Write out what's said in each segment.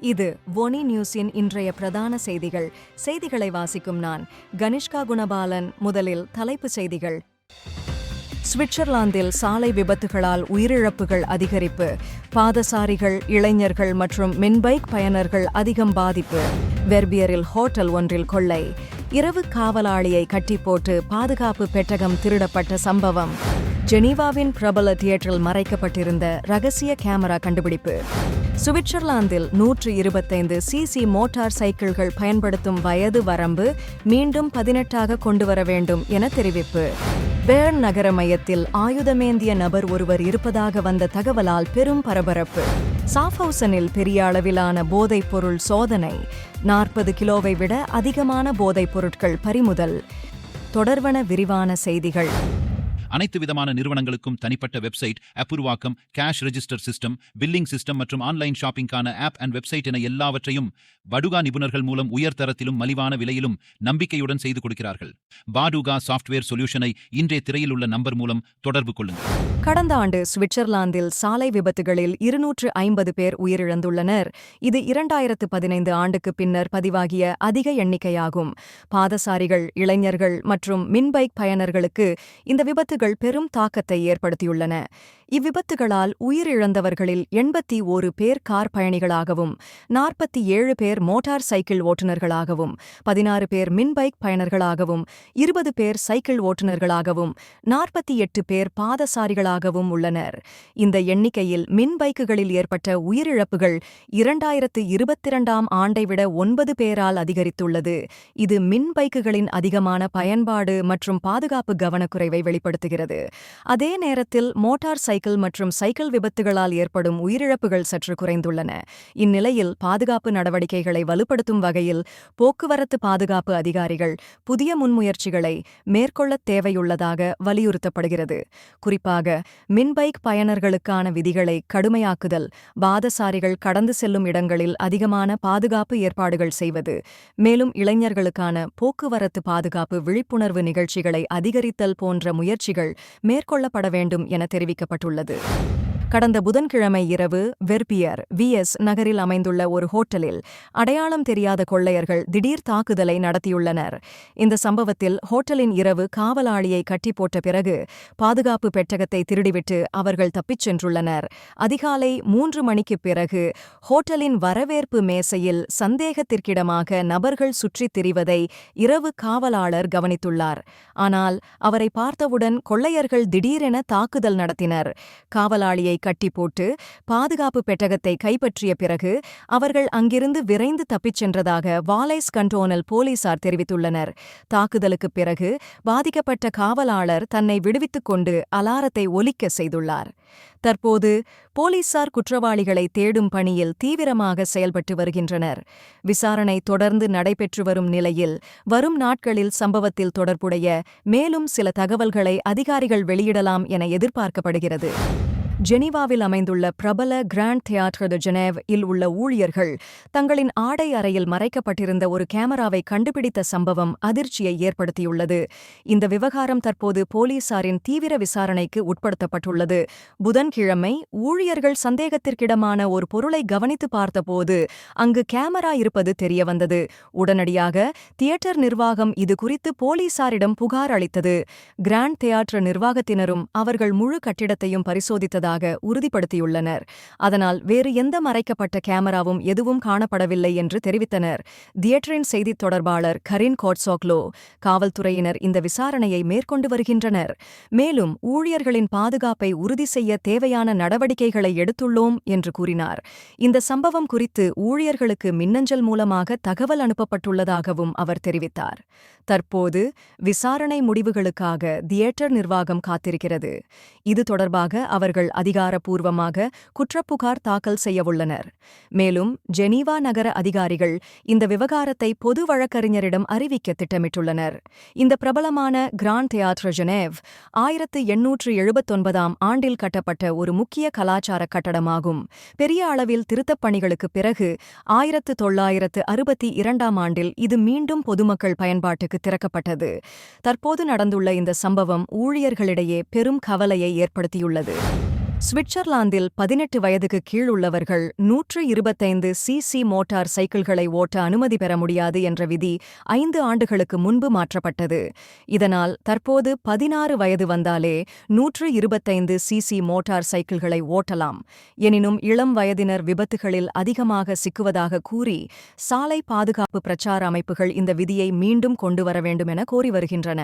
இது ஒனி நியூஸின் இன்றைய பிரதான செய்திகள். செய்திகளை வாசிக்கும் நான் கனிஷ்கா குணபாலன். முதலில் தலைப்புச் செய்திகள். சுவிட்சர்லாந்தில் சாலை விபத்துகளால் உயிரிழப்புகள் அதிகரிப்பு. பாதசாரிகள் இளைஞர்கள் மற்றும் மின்பைக் பயனர்கள் அதிகம் பாதிப்பு. வெர்பியரில் ஹோட்டல் ஒன்றில் கொள்ளை. இரவு காவலாளியை கட்டிப்போட்டு பாதுகாப்பு பெட்டகம் திருடப்பட்ட சம்பவம். ஜெனீவாவின் பிரபல தியேட்டரில் மறைக்கப்பட்டிருந்த ரகசிய கேமரா கண்டுபிடிப்பு. சுவிட்சர்லாந்தில் நூற்று இருபத்தைந்து சிசி மோட்டார் சைக்கிள்கள் பயன்படுத்தும் வயது வரம்பு மீண்டும் பதினெட்டாக கொண்டு வர வேண்டும் என தெரிவிப்பு. பேர்ன் நகர மையத்தில் ஆயுதமேந்திய நபர் ஒருவர் இருப்பதாக வந்த தகவலால் பெரும் பரபரப்பு. சாஃபவுசனில் பெரிய அளவிலான போதைப் பொருள் சோதனை. நாற்பது கிலோவை விட அதிகமான போதைப் பொருட்கள் பறிமுதல். தொடர்வன விரிவான செய்திகள். அனைத்து விதமான நிறுவனங்களுக்கும் தனிப்பட்ட வெப்சைட் ஆப் உருவாக்கம் cash register system billing system மற்றும் ஆன்லைன் ஷாப்பிங்கான ஆப் அண்ட் வெப்சைட் என எல்லாவற்றையும் படுகா நிபுணர்கள் மூலம் உயர்தரத்திலும் மலிவான விலையிலும் நம்பிக்கையுடன் செய்து கொடுக்கிறார்கள். பாடுகா சாஃப்ட்வேர் சொல்யூஷனை இன்றைய திரையில் உள்ள நம்பர் மூலம் தொடர்பு கொள்ளுங்கள். கடந்த ஆண்டு சுவிட்சர்லாந்தில் சாலை விபத்துகளில் இருநூற்று ஐம்பது பேர் உயிரிழந்துள்ளனர். இது இரண்டாயிரத்து பதினைந்து ஆண்டுக்கு பின்னர் பதிவாகிய அதிக எண்ணிக்கையாகும். பாதசாரிகள் இளைஞர்கள் மற்றும் மின்பைக் பயனர்களுக்கு இந்த விபத்துகள் பெரும் தாக்கத்தை ஏற்படுத்தியுள்ளன. இவ்விபத்துகளால் உயிரிழந்தவர்களில் எண்பத்தி ஓரு பேர் கார் பயணிகளாகவும் நாற்பத்தி ஏழு பேர் மோட்டார் சைக்கிள் ஓட்டுநர்களாகவும் பதினாறு பேர் மின்பைக் பயணர்களாகவும் இருபது பேர் சைக்கிள் ஓட்டுநர்களாகவும் நாற்பத்தி எட்டு பேர் பாதசாரிகளாகவும் உள்ளனர். இந்த எண்ணிக்கையில் மின்பைக்குகளில் ஏற்பட்ட உயிரிழப்புகள் இரண்டாயிரத்து இருபத்திரண்டாம் ஆண்டை விட ஒன்பது பேரால் அதிகரித்துள்ளது. இது மின்பைக்குகளின் அதிகமான பயன்பாடு மற்றும் பாதுகாப்பு கவனக்குறைவை வெளிப்படுத்துகிறது. அதே நேரத்தில் மோட்டார் சைக்கிள் சைக்கிள் மற்றும் சைக்கிள் விபத்துகளால் ஏற்படும் உயிரிழப்புகள் சற்று குறைந்துள்ளன. இந்நிலையில் பாதுகாப்பு நடவடிக்கைகளை வலுப்படுத்தும் வகையில் போக்குவரத்து பாதுகாப்பு அதிகாரிகள் புதிய முன்முயற்சிகளை மேற்கொள்ளத் தேவையுள்ளதாக வலியுறுத்தப்படுகிறது. குறிப்பாக மின்பைக் பயனர்களுக்கான விதிகளை கடுமையாக்குதல் பாதசாரிகள் கடந்து செல்லும் இடங்களில் அதிகமான பாதுகாப்பு ஏற்பாடுகள் செய்வது மேலும் இளைஞர்களுக்கான போக்குவரத்து பாதுகாப்பு விழிப்புணர்வு நிகழ்ச்சிகளை அதிகரித்தல் போன்ற முயற்சிகள் மேற்கொள்ளப்பட வேண்டும் என தெரிவிக்கப்பட்டுள்ளது. ஏற்பட்டுள்ளது கடந்த புதன்கிழமை இரவு வெர்பியர் விஎஸ் நகரில் அமைந்துள்ள ஒரு ஹோட்டலில் அடையாளம் தெரியாத கொள்ளையர்கள் திடீர் தாக்குதலை நடத்தியுள்ளனர். இந்த சம்பவத்தில் ஹோட்டலின் இரவு காவலாளியை கட்டி போட்ட பிறகு பாதுகாப்பு பெட்டகத்தை திருடிவிட்டு அவர்கள் தப்பிச் சென்றுள்ளனர். அதிகாலை மூன்று மணிக்குப் பிறகு ஹோட்டலின் வரவேற்பு மேசையில் சந்தேகத்திற்கிடமாக நபர்கள் சுற்றித் திரிவதை இரவு காவலாளர் கவனித்துள்ளார். ஆனால் அவரை பார்த்தவுடன் கொள்ளையர்கள் திடீரென தாக்குதல் நடத்தினர். காவலாளியை கட்டி போட்டு பாதுகாப்பு பெட்டகத்தை கைப்பற்றிய பிறகு அவர்கள் அங்கிருந்து விரைந்து தப்பிச் சென்றதாக வாலைஸ் கண்டோனல் போலீசார் தெரிவித்துள்ளனர். தாக்குதலுக்குப் பிறகு பாதிக்கப்பட்ட காவலாளர் தன்னை விடுவித்துக் கொண்டு அலாரத்தை ஒலிக்க செய்துள்ளார். தற்போது போலீசார் குற்றவாளிகளை தேடும் பணியில் தீவிரமாக செயல்பட்டு வருகின்றனர். விசாரணை தொடர்ந்து நடைபெற்று வரும் நிலையில் வரும் நாட்களில் சம்பவத்தில் தொடர்புடைய மேலும் சில தகவல்களை அதிகாரிகள் வெளியிடலாம் என எதிர்பார்க்கப்படுகிறது. ஜெனீவாவில் அமைந்துள்ள பிரபல கிராண்ட் தியேட்டர் த ஜெனேவ் இல் உள்ள ஊழியர்கள் தங்களின் ஆடை அறையில் மறைக்கப்பட்டிருந்த ஒரு கேமராவை கண்டுபிடித்த சம்பவம் அதிர்ச்சியை ஏற்படுத்தியுள்ளது. இந்த விவகாரம் தற்போது போலீசாரின் தீவிர விசாரணைக்கு உட்படுத்தப்பட்டுள்ளது. புதன்கிழமை ஊழியர்கள் சந்தேகத்திற்கிடமான ஒரு பொருளை கவனித்து பார்த்தபோது அங்கு கேமரா இருப்பது தெரியவந்தது. உடனடியாக தியேட்டர் நிர்வாகம் இது குறித்து போலீசாரிடம் புகார் அளித்தது. கிராண்ட் தியேட்டர் நிர்வாகத்தினரும் அவர்கள் முழு கட்டிடத்தையும் பரிசோதித்தது பரிசோதித்ததாக உறுதிப்படுத்தியுள்ளனர். அதனால் வேறு எந்த மறைக்கப்பட்ட கேமராவும் எதுவும் காணப்படவில்லை என்று தெரிவித்தனர். தியேட்டரின் செய்தித் தொடர்பாளர் கரின் கோட்சோக்லோ காவல்துறையினர் இந்த விசாரணையை மேற்கொண்டு வருகின்றனர். மேலும் ஊழியர்களின் பாதுகாப்பை உறுதி செய்ய தேவையான நடவடிக்கைகளை எடுத்துள்ளோம் என்று கூறினார். இந்த சம்பவம் குறித்து ஊழியர்களுக்கு மின்னஞ்சல் மூலமாக தகவல் அனுப்பப்பட்டுள்ளதாகவும் அவர் தெரிவித்தார். தற்போது விசாரணை முடிவுகளுக்காக தியேட்டர் நிர்வாகம் காத்திருக்கிறது. இது தொடர்பாக அவர்கள் அதிகாரப்பூர்வமாக குற்றப்புகார் தாக்கல் செய்யவுள்ளனர். மேலும் ஜெனீவா நகர அதிகாரிகள் இந்த விவகாரத்தை பொது வழக்கறிஞரிடம் அறிவிக்க திட்டமிட்டுள்ளனர். இந்த பிரபலமான கிராண்ட் தியேட்டர் ஜெனேவ் ஆயிரத்து எண்ணூற்று எழுபத்தொன்பதாம் ஆண்டில் கட்டப்பட்ட ஒரு முக்கிய கலாச்சார கட்டடமாகும். பெரிய அளவில் திருத்தப் பணிகளுக்குப் பிறகு ஆயிரத்து தொள்ளாயிரத்து அறுபத்தி இரண்டாம் ஆண்டில் இது மீண்டும் பொதுமக்கள் பயன்பாட்டுக்கு திறக்கப்பட்டது. தற்போது நடந்துள்ள இந்த சம்பவம் ஊழியர்களிடையே பெரும் கவலையை ஏற்படுத்தியுள்ளது. சுவிட்சர்லாந்தில் பதினெட்டு வயதுக்கு கீழ் உள்ளவர்கள் நூற்று இருபத்தைந்து சிசி மோட்டார் சைக்கிள்களை ஓட்ட அனுமதி பெற முடியாது என்ற விதி ஐந்து ஆண்டுகளுக்கு முன்பு மாற்றப்பட்டது. இதனால் தற்போது பதினாறு வயது வந்தாலே நூற்று இருபத்தைந்து சிசி மோட்டார் சைக்கிள்களை ஓட்டலாம். எனினும் இளம் வயதினர் விபத்துகளில் அதிகமாக சிக்குவதாக கூறி சாலை பாதுகாப்பு பிரச்சார அமைப்புகள் இந்த விதியை மீண்டும் கொண்டுவர வேண்டும் என கோரி வருகின்றன.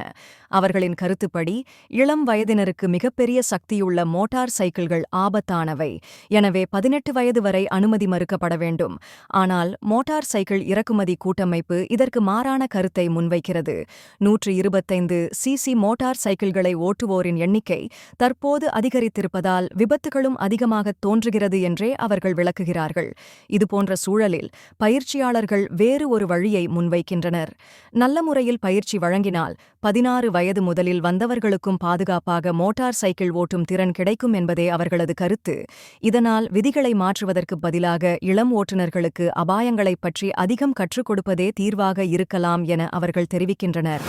அவர்களின் கருத்துப்படி இளம் வயதினருக்கு மிகப்பெரிய சக்தியுள்ள மோட்டார் சைக்கிள்கள் ஆபத்தானவை. எனவே பதினெட்டு வயது வரை அனுமதி மறுக்கப்பட வேண்டும். ஆனால் மோட்டார் சைக்கிள் இறக்குமதி கூட்டமைப்பு இதற்கு மாறான கருத்தை முன்வைக்கிறது. நூற்று இருபத்தைந்து சிசி மோட்டார் சைக்கிள்களை ஓட்டுவோரின் எண்ணிக்கை தற்போது அதிகரித்திருப்பதால் விபத்துகளும் அதிகமாக தோன்றுகிறது என்றே அவர்கள் விளக்குகிறார்கள். இதுபோன்ற சூழலில் பயிற்சியாளர்கள் வேறு ஒரு வழியை முன்வைக்கின்றனர். நல்ல முறையில் பயிற்சி வழங்கினால் பதினாறு வயது முதலில் வந்தவர்களுக்கும் பாதுகாப்பாக மோட்டார் சைக்கிள் ஓட்டும் திறன் கிடைக்கும் என்பதே அவர்களது கருத்து. இதனால் விதிகளை மாற்றுவதற்குப் பதிலாக இளம் ஓட்டுநர்களுக்கு அபாயங்களைப் பற்றி அதிகம் கற்றுக் கொடுப்பதே தீர்வாக இருக்கலாம் என அவர்கள் தெரிவிக்கின்றனர்.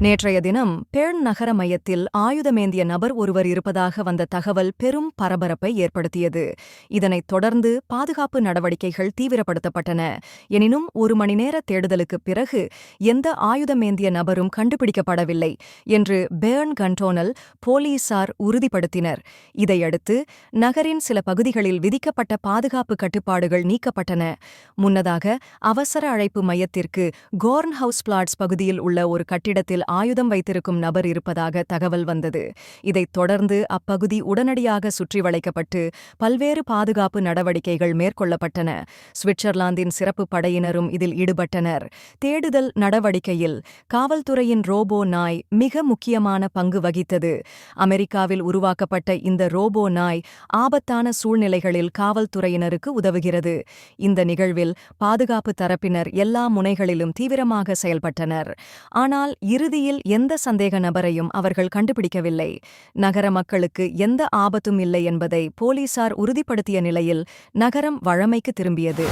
நேற்றைய தினம் பேர்ன் நகர மையத்தில் ஆயுதமேந்திய நபர் ஒருவர் இருப்பதாக வந்த தகவல் பெரும் பரபரப்பை ஏற்படுத்தியது. இதனைத் தொடர்ந்து பாதுகாப்பு நடவடிக்கைகள் தீவிரப்படுத்தப்பட்டன. எனினும் ஒரு மணி நேர தேடுதலுக்குப் பிறகு எந்த ஆயுதமேந்திய நபரும் கண்டுபிடிக்கப்படவில்லை என்று பேர்ன் கண்டோனல் போலீசார் உறுதிப்படுத்தினர். இதையடுத்து நகரின் சில பகுதிகளில் விதிக்கப்பட்ட பாதுகாப்பு கட்டுப்பாடுகள் நீக்கப்பட்டன. முன்னதாக அவசர அழைப்பு மையத்திற்கு கோர்ன் ஹவுஸ் பிளாட்ஸ் பகுதியில் உள்ள ஒரு கட்டிடத்தில் ஆயுதம் வைத்திருக்கும் நபர் இருப்பதாக தகவல் வந்தது. இதைத் தொடர்ந்து அப்பகுதி உடனடியாக சுற்றி வளைக்கப்பட்டு பல்வேறு பாதுகாப்பு நடவடிக்கைகள் மேற்கொள்ளப்பட்டன. சுவிட்சர்லாந்தின் சிறப்பு படையினரும் இதில் ஈடுபட்டனர். தேடுதல் நடவடிக்கையில் காவல்துறையின் ரோபோ நாய் மிக முக்கியமான பங்கு வகித்தது. அமெரிக்காவில் உருவாக்கப்பட்ட இந்த ரோபோ நாய் ஆபத்தான சூழ்நிலைகளில் காவல்துறையினருக்கு உதவுகிறது. இந்த நிகழ்வில் பாதுகாப்பு தரப்பினர் எல்லா முனைகளிலும் தீவிரமாக செயல்பட்டனர். ஆனால் இறுதி இறுதியில் எந்த சந்தேக நபரையும் அவர்கள் கண்டுபிடிக்கவில்லை. நகர மக்களுக்கு எந்த ஆபத்தும் இல்லை என்பதை போலீசார் உறுதிப்படுத்திய நிலையில் நகரம் வழமைக்கு திரும்பியது.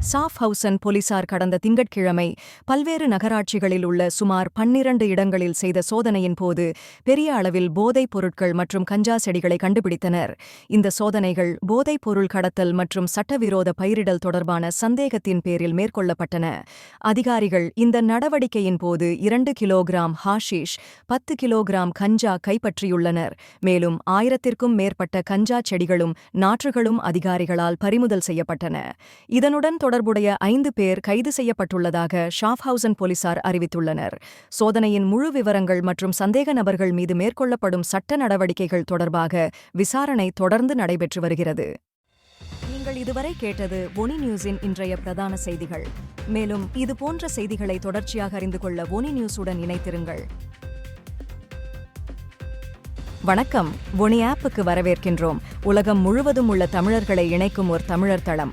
சாஃப் ஹவுசன் போலீசார் கடந்த திங்கட்கிழமை பல்வேறு நகராட்சிகளில் உள்ள சுமார் பன்னிரண்டு இடங்களில் செய்த சோதனையின் போது பெரிய அளவில் போதைப் பொருட்கள் மற்றும் கஞ்சா செடிகளை கண்டுபிடித்தனர். இந்த சோதனைகள் போதைப் பொருள் கடத்தல் மற்றும் சட்டவிரோத பயிரிடல் தொடர்பான சந்தேகத்தின் பேரில் மேற்கொள்ளப்பட்டன. அதிகாரிகள் இந்த நடவடிக்கையின் போது இரண்டு கிலோகிராம் ஹாஷிஷ் பத்து கிலோகிராம் கஞ்சா கைப்பற்றியுள்ளனர். மேலும் ஆயிரத்திற்கும் மேற்பட்ட கஞ்சா செடிகளும் நாற்றுகளும் அதிகாரிகளால் பறிமுதல் செய்யப்பட்டன. இதனுடன் தொடர்புடைய ஐந்து பேர் கைது செய்யப்பட்டுள்ளதாக ஷாஃப்ஹவுசன் போலீசார் அறிவித்துள்ளனர். சோதனையின் முழு விவரங்கள் மற்றும் சந்தேக நபர்கள் மீது மேற்கொள்ளப்படும் சட்ட நடவடிக்கைகள் தொடர்பாக விசாரணை தொடர்ந்து நடைபெற்று வருகிறது. நீங்கள் இதுவரை கேட்டது ஒனி நியூஸின் இன்றைய பிரதான செய்திகள். மேலும் இது போன்ற செய்திகளை தொடர்ச்சியாக அறிந்து கொள்ள ஒனி நியூஸுடன் இணைத்திருங்கள் வணக்கம். ஒனி ஆப்புக்கு வரவேற்கின்றோம். உலகம் முழுவதும் உள்ள தமிழர்களை இணைக்கும் ஒரு தமிழர் தளம்.